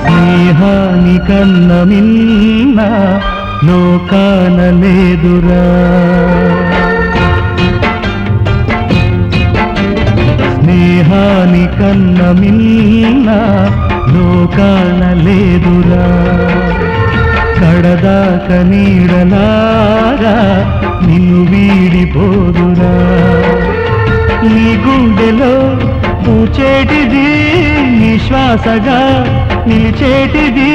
స్నేహాని కన్న మిన్న లోకాన లేదురా. స్నేహాని కన్న మిన్న లోకాన లేదురా. కడదాక నీడలారా నిన్ను వీడిపోదురా. నీ గుండెలో పూచేటిది నిశ్వాసగా నిలిచేటిది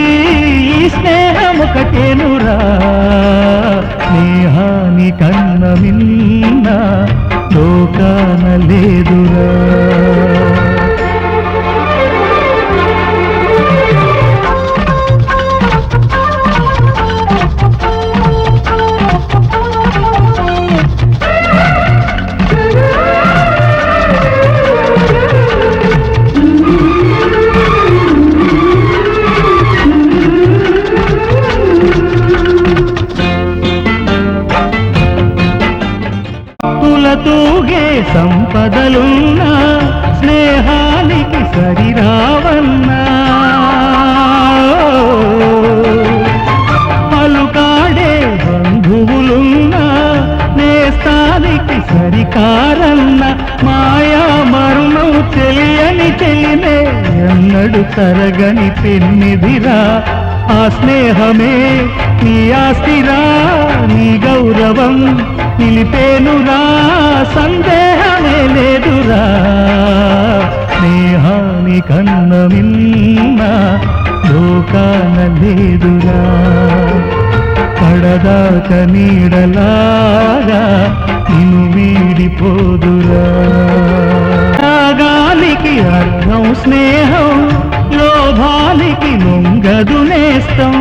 ఈ స్నేహం ఒకటేనురా స్నేహాని కన్న మిన్న లోకాన లేదురా. తూగే సంపదలున్నా స్నేహానికి సరిరావన్నా పలుకాడే బంధువులున్నా నేస్తానికి సరికారన్న మాయా మరుణం తెలియని తెలినే ఎన్నడు తరగని పెన్నిదిరా ఆ స్నేహమే నీ ఆస్తిరా నిలిపేనురా సందేహమే లేదురా. స్నేహాని కన్న మిన్న లోకాన లేదురా. పడదాక నీడలాగా నిన్ను వీడిపోదురా. రాగాలికి అర్థం స్నేహం లోభానికి లొంగదు నేస్తం.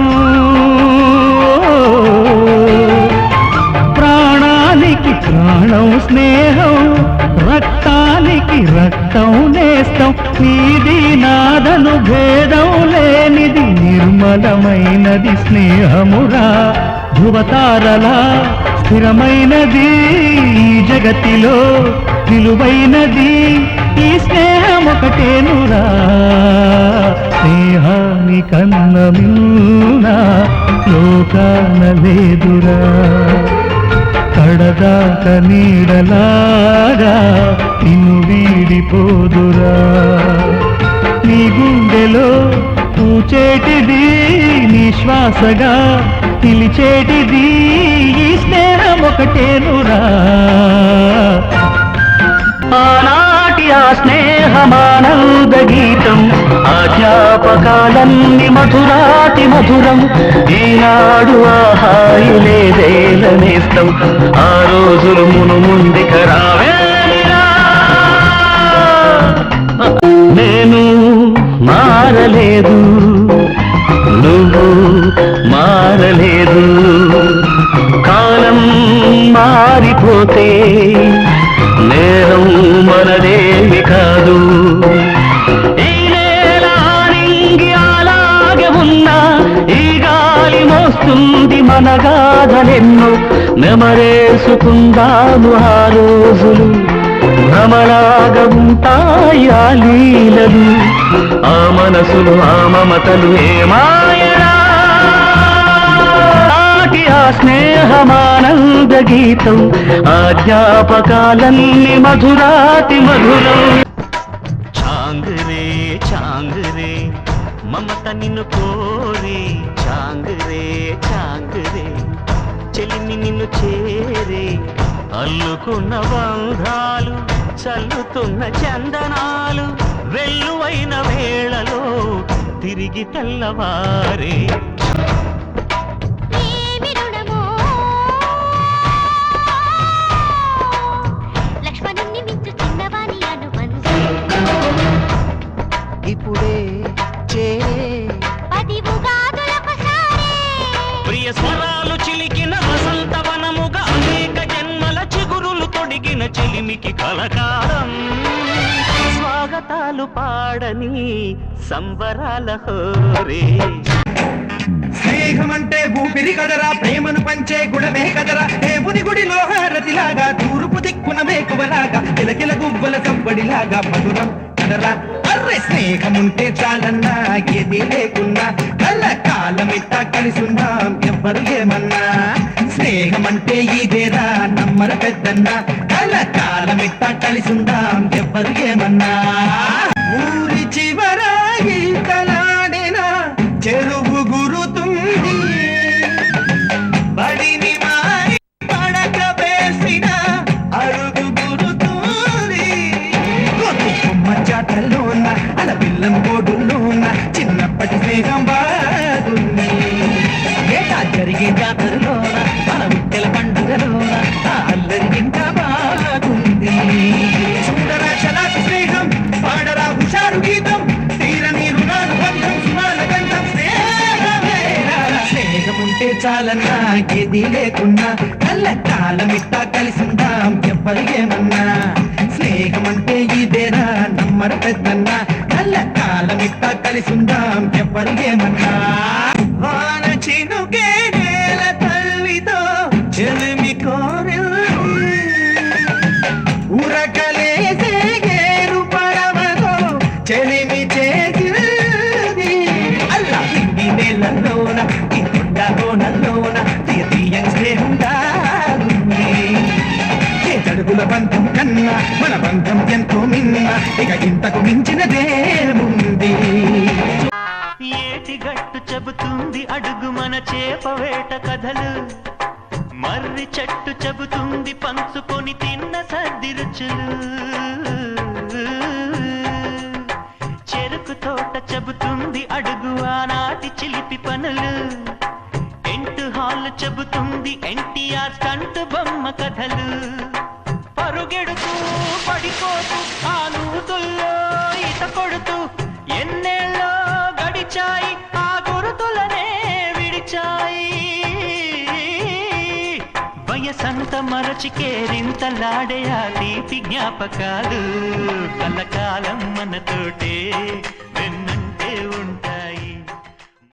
నీది నాదను భేదం లేనిది నిర్మలమైనది స్నేహమురా. ధృవతారలా స్థిరమైనది ఈ జగతిలో విలువైనది ఈ స్నేహం ఒకటేనురా స్నేహాన్ని కన్న మిన్న లోకాన లేదురా. కడదాక నీడలాగా నిన్ను విడిపోదురా. నీ గుండెలో పూచేటిది నీ శ్వాసగా పిలిచేటిది ఈ స్నేహం ఒకటేనురా. ఆనాటి ఆ స్నేహమానంద గీతం ఆ జ్ఞాపకాలన్నీ మధురాతి మధురం. ఈనాడు ఆ హాయి లేదేలనేస్తాం ఆ రోజులు మును ముందుకు రావే. కాదు. అలాగే ఉన్నా ఈ గాలి మోస్తుంది మన గాథలెన్నో. నెమరేసుకుందాము ఆ రోజులు. భ్రమలాగా ఉంటాయి ఆ లీలలు. ఆ మనసులు ఆ మమతలు ఏమా ఆ స్నేహమానంద గీతం ఆ జ్ఞాపకాలన్నీ మధురాతి మధురం. చాంగరే చాంగరే మమత నిన్ను కోరి చాంగరే చాంగరే చెలిమి నిన్ను చేరే అల్లుకున్న బంధాలు చల్లుతున్న చందనాలు వెల్లువైన వేళలో తిరిగి తెల్లవారే. తొడిగిన కలకాలం. స్వాగతాలు పాడని సంబరాల హోరే. స్నేహమంటే ఊపిరి కదరా ప్రేమను పంచే గుణమే కదరా. దేవుని గుడిలో హారతిలాగా తూర్పు దిక్కున మేకువలాగా కిలకిల గువ్వల సంబడిలాగా మధురం కదరా. అర్రే స్నేహముంటే చాలన్నా ఏది లేకున్నా కళ్ళ కాలమిట్టా కలిసుందాం ఎవ్వరు ఏమన్నా. స్నేహం అంటే పెద్దన్న కళ్ళ కాలమిట్టా కలిసిందాం ఎవ్వరు ఏమన్నా? ఊరి చివర ఈతలాడిన చెరువు గురుతుంది. బడిని మారి పడక వేసిన అరుగు గురుతుంది. కొత్త కొమ్మ చాటల్లోన అల పిల్లం ఉన్న చిన్నప్పటి స్నేహం బాగుంది ఏటా జరిగే జాతరలో చాలన్నా ఏది లేకున్నా కళ్ళ కాలమిట్టా కలిసిందాం ఎవ్వరు ఏమన్నా స్నేహం అంటే ఇదేరా నమ్మరు పెద్దన్నా కళ్ళ కాలమిట్టా కలిసిందాం ఎవ్వరు ఏమన్నా ఏ బంధం కన్నా మన బంధం ఎంతో మిన్న. ఇక ఇంతకు మించినదేముంది ఏటి గట్టు చెబుతుంది అడుగు మన చేప వేట కథలు. మర్రి చెట్టు చెబుతుంది పంచుకొని తిన్న సర్ది రుచులు చెరుకు తోట చెబుతుంది అడుగు ఆనాటి చిలిపి పనులు. ఎంటు హాల్ చెబుతుంది ఎన్టీఆర్ స్టంట్ బొమ్మ కథలు. పరుగెడుతూ పడిపోతూ ఆ నూతుల్లో ఈత కొడుతూ ఎన్నేళ్ళో గడిచాయి ఆ గురుతులనే విడిచాయి. వయసంత మరచి కేరింతలాడే ఆ తీపి జ్ఞాపకాలు కలకాలం మనతోటే